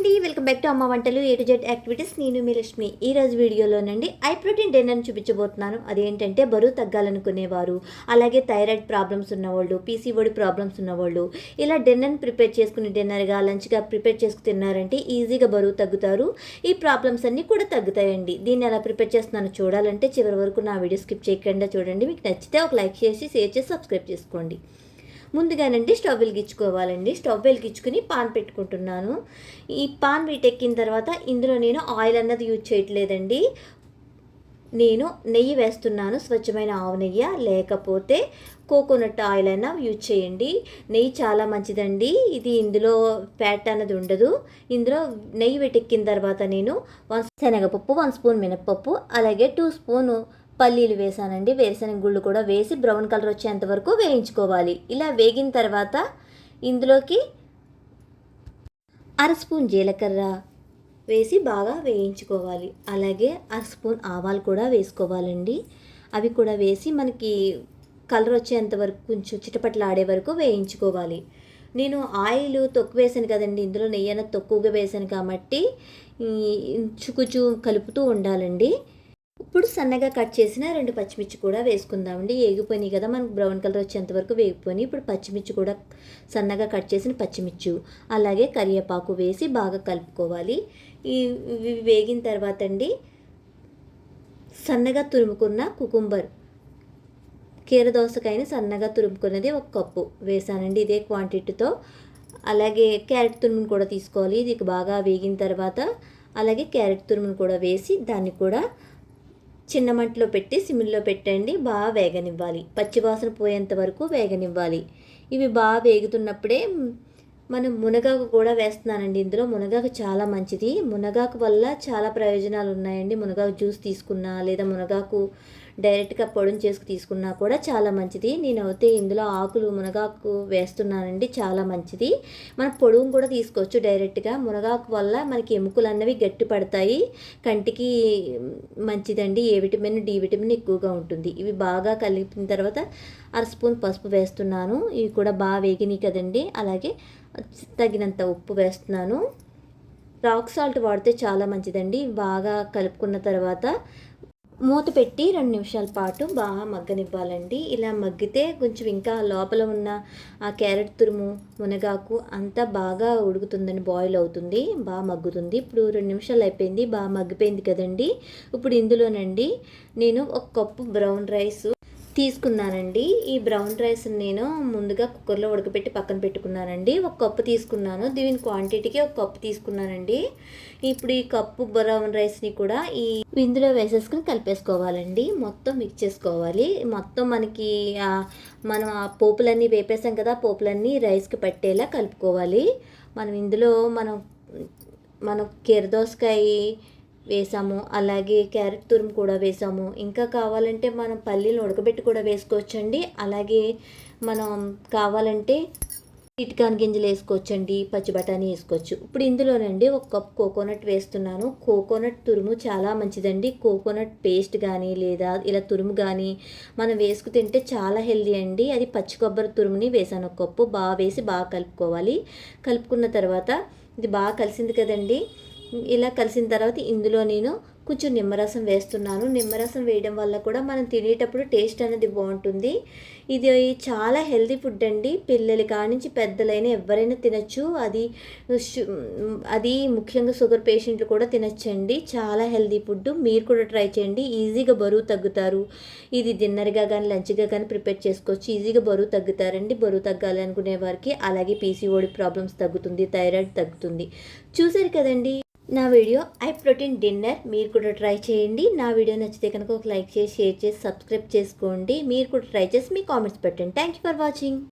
అండి welcome back to అమ్మ వంటలు ఏ టు జెడ్ యాక్టివిటీస్. నేను మీ లక్ష్మి. ఈ రోజు వీడియోలోనండి ఐ ప్రోటీన్ డిన్నర్ని చూపించబోతున్నాను. అదేంటంటే బరువు తగ్గాలనుకునేవారు అలాగే థైరాయిడ్ ప్రాబ్లమ్స్ ఉన్నవాళ్ళు పీసీఓడి ప్రాబ్లమ్స్ ఉన్నవాళ్ళు ఇలా డిన్నర్ని ప్రిపేర్ చేసుకుని డిన్నర్గా లంచ్గా ప్రిపేర్ చేసుకు తిన్నారంటే ఈజీగా బరువు తగ్గుతారు. ఈ ప్రాబ్లమ్స్ అన్నీ కూడా తగ్గుతాయండి. దీన్ని ఎలా ప్రిపేర్ చేస్తున్నాను చూడాలంటే చివరి వరకు నా వీడియో స్కిప్ చేయకుండా చూడండి. మీకు నచ్చితే ఒక లైక్ చేసి షేర్ చేసి సబ్స్క్రైబ్ చేసుకోండి. ముందుగానండి స్టవ్ వెలిగించుకోవాలండి. స్టవ్ వెలిగించుకుని పాన్ పెట్టుకుంటున్నాను. ఈ పాన్ వీటెక్కిన తర్వాత ఇందులో నేను ఆయిల్ అన్నది యూజ్ చేయట్లేదండి. నేను నెయ్యి వేస్తున్నాను స్వచ్ఛమైన ఆవు నెయ్యి. లేకపోతే కోకోనట్ ఆయిల్ అయినా యూజ్ చేయండి. నెయ్యి చాలా మంచిదండి. ఇది ఇందులో ఫ్యాట్ అన్నది ఉండదు. ఇందులో నెయ్యి వెటెక్కిన తర్వాత నేను వన్ శనగపప్పు వన్ స్పూన్ మినప్పప్పు అలాగే టూ స్పూను పల్లీలు వేసానండి. వేరుశనగ గుళ్ళు కూడా వేసి బ్రౌన్ కలర్ వచ్చేంత వరకు వేయించుకోవాలి. ఇలా వేగిన తర్వాత ఇందులోకి అర స్పూన్ జీలకర్ర వేసి బాగా వేయించుకోవాలి. అలాగే అర స్పూన్ ఆవాలు కూడా వేసుకోవాలండి. అవి కూడా వేసి మనకి కలర్ వచ్చేంత వరకు కొంచెం చిటపట్లాడే వరకు వేయించుకోవాలి. నేను ఆయిల్ తక్కువ వేసాను కదండి. ఇందులో నెయ్యి అనేది తక్కువగా వేసాను కాబట్టి చుకుచు కలుపుతూ ఉండాలండి. ఇప్పుడు సన్నగా కట్ చేసిన రెండు పచ్చిమిర్చి కూడా వేసుకుందామండి. వేగిపోయినాయి కదా మనకు బ్రౌన్ కలర్ వచ్చేంత వరకు వేగిపోయినాయి. ఇప్పుడు పచ్చిమిర్చి కూడా సన్నగా కట్ చేసిన పచ్చిమిర్చి అలాగే కరివేపాకు వేసి బాగా కలుపుకోవాలి. ఇవి వేగిన తర్వాత అండి సన్నగా తురుముకున్న కుకుంబర్ కీర దోసకాయని సన్నగా తురుముకున్నది ఒక కప్పు వేసానండి ఇదే క్వాంటిటీతో. అలాగే క్యారెట్ తురుమును కూడా తీసుకోవాలి. ఇది బాగా వేగిన తర్వాత అలాగే క్యారెట్ తురుమును కూడా వేసి దాన్ని కూడా చిన్న మంటలో పెట్టి సిమ్లో పెట్టండి బాగా వేగనివ్వాలి. పచ్చివాసన పోయేంత వరకు వేగనివ్వాలి. ఇవి బాగా వేగుతున్నప్పుడే మనం మునగాకు కూడా వేస్తున్నానండి. ఇందులో మునగాకు చాలా మంచిది. మునగాకు వల్ల చాలా ప్రయోజనాలు ఉన్నాయండి. మునగాకు జ్యూస్ తీసుకున్నా లేదా మునగాకు డైరెక్ట్గా పొడిని చేసుకు తీసుకున్నా కూడా చాలా మంచిది. నేను అయితే ఇందులో ఆకులు మునగాకు వేస్తున్నానండి. చాలా మంచిది. మన పొడుగు కూడా తీసుకోవచ్చు డైరెక్ట్గా మునగాకు వల్ల మనకి ఎముకలు అన్నవి గట్టి పడతాయి. కంటికి మంచిదండి. ఏ విటమిన్ డి విటమిన్ ఎక్కువగా ఉంటుంది. ఇవి బాగా కలిపిన తర్వాత అర స్పూన్ పసుపు వేస్తున్నాను. ఇవి కూడా బాగా వేగినాయి కదండి. అలాగే తగినంత ఉప్పు వేస్తున్నాను. రాక్ సాల్ట్ వాడితే చాలా మంచిదండి. బాగా కలుపుకున్న తర్వాత మూత పెట్టి రెండు నిమిషాల పాటు బాగా మగ్గనివ్వాలండి. ఇలా మగ్గితే కొంచెం ఇంకా లోపల ఉన్న ఆ క్యారెట్ తురుము మునగాకు అంతా బాగా ఉడుకుతుందని బాయిల్ అవుతుంది బాగా మగ్గుతుంది. ఇప్పుడు రెండు నిమిషాలు అయిపోయింది బాగా మగ్గిపోయింది కదండి. ఇప్పుడు ఇందులోనండి నేను ఒక కప్పు బ్రౌన్ రైస్ తీసుకున్నానండి. ఈ బ్రౌన్ రైస్ నేను ముందుగా కుక్కర్లో ఉడకబెట్టి పక్కన పెట్టుకున్నానండి. ఒక కప్పు తీసుకున్నాను. దీని క్వాంటిటీకి ఒక కప్పు తీసుకున్నానండి. ఇప్పుడు ఈ కప్పు బ్రౌన్ రైస్ని కూడా ఈ ఇందులో వేసేసుకుని కలిపేసుకోవాలండి. మొత్తం మిక్స్ చేసుకోవాలి. మొత్తం మనకి మనం ఆ పోపులన్నీ వేపేసాం కదా పోపులన్నీ రైస్కి పట్టేలా కలుపుకోవాలి. మనం ఇందులో మనం మనం కీరదోసకాయ వేసాము. అలాగే క్యారెట్ తురుము కూడా వేసాము. ఇంకా కావాలంటే మనం పల్లీలు ఉడకబెట్టి కూడా వేసుకోవచ్చండి. అలాగే మనం కావాలంటే ఇటుకాన్ గింజలు వేసుకోవచ్చండి. పచ్చి బఠానీ వేసుకోవచ్చు. ఇప్పుడు ఇందులోనండి ఒక కప్ కోకోనట్ వేస్తున్నాను. కోకోనట్ తురుము చాలా మంచిదండి. కోకోనట్ పేస్ట్ కానీ లేదా ఇలా తురుము కానీ మనం వేసుకు తింటే చాలా హెల్దీ అండి. అది పచ్చి కొబ్బరి తురుముని వేసాను. ఒక కప్పు. బాగా వేసి బాగా కలుపుకోవాలి. కలుపుకున్న తర్వాత ఇది బాగా కలిసింది కదండి. ఇలా కలిసిన తర్వాత ఇందులో నేను కొంచెం నిమ్మరసం వేస్తున్నాను. నిమ్మరసం వేయడం వల్ల కూడా మనం తినేటప్పుడు టేస్ట్ అనేది బాగుంటుంది. ఇది చాలా హెల్తీ ఫుడ్ అండి. పిల్లలు కానించి పెద్దలైన ఎవరైనా తినచ్చు. అది అది ముఖ్యంగా షుగర్ పేషెంట్లు కూడా తినచ్చండి. చాలా హెల్తీ ఫుడ్. మీరు కూడా ట్రై చేయండి. ఈజీగా బరువు తగ్గుతారు. ఇది డిన్నర్గా కానీ లంచ్గా కానీ ప్రిపేర్ చేసుకోవచ్చు. ఈజీగా బరువు తగ్గుతారండి. బరువు తగ్గాలి అనుకునే వారికి అలాగే పీసీఓడి ప్రాబ్లమ్స్ తగ్గుతుంది థైరాయిడ్ తగ్గుతుంది. చూసారు కదండి? నా వీడియో ఐ ప్రోటీన్ డిన్నర్ మీరు కూడా ట్రై చేయండి. నా వీడియో నచ్చితే కనుక ఒక లైక్ చేసి షేర్ చేసి సబ్స్క్రైబ్ చేసుకోండి. మీరు కూడా ట్రై చేసి మీ కామెంట్స్ పెట్టండి. Thank you for watching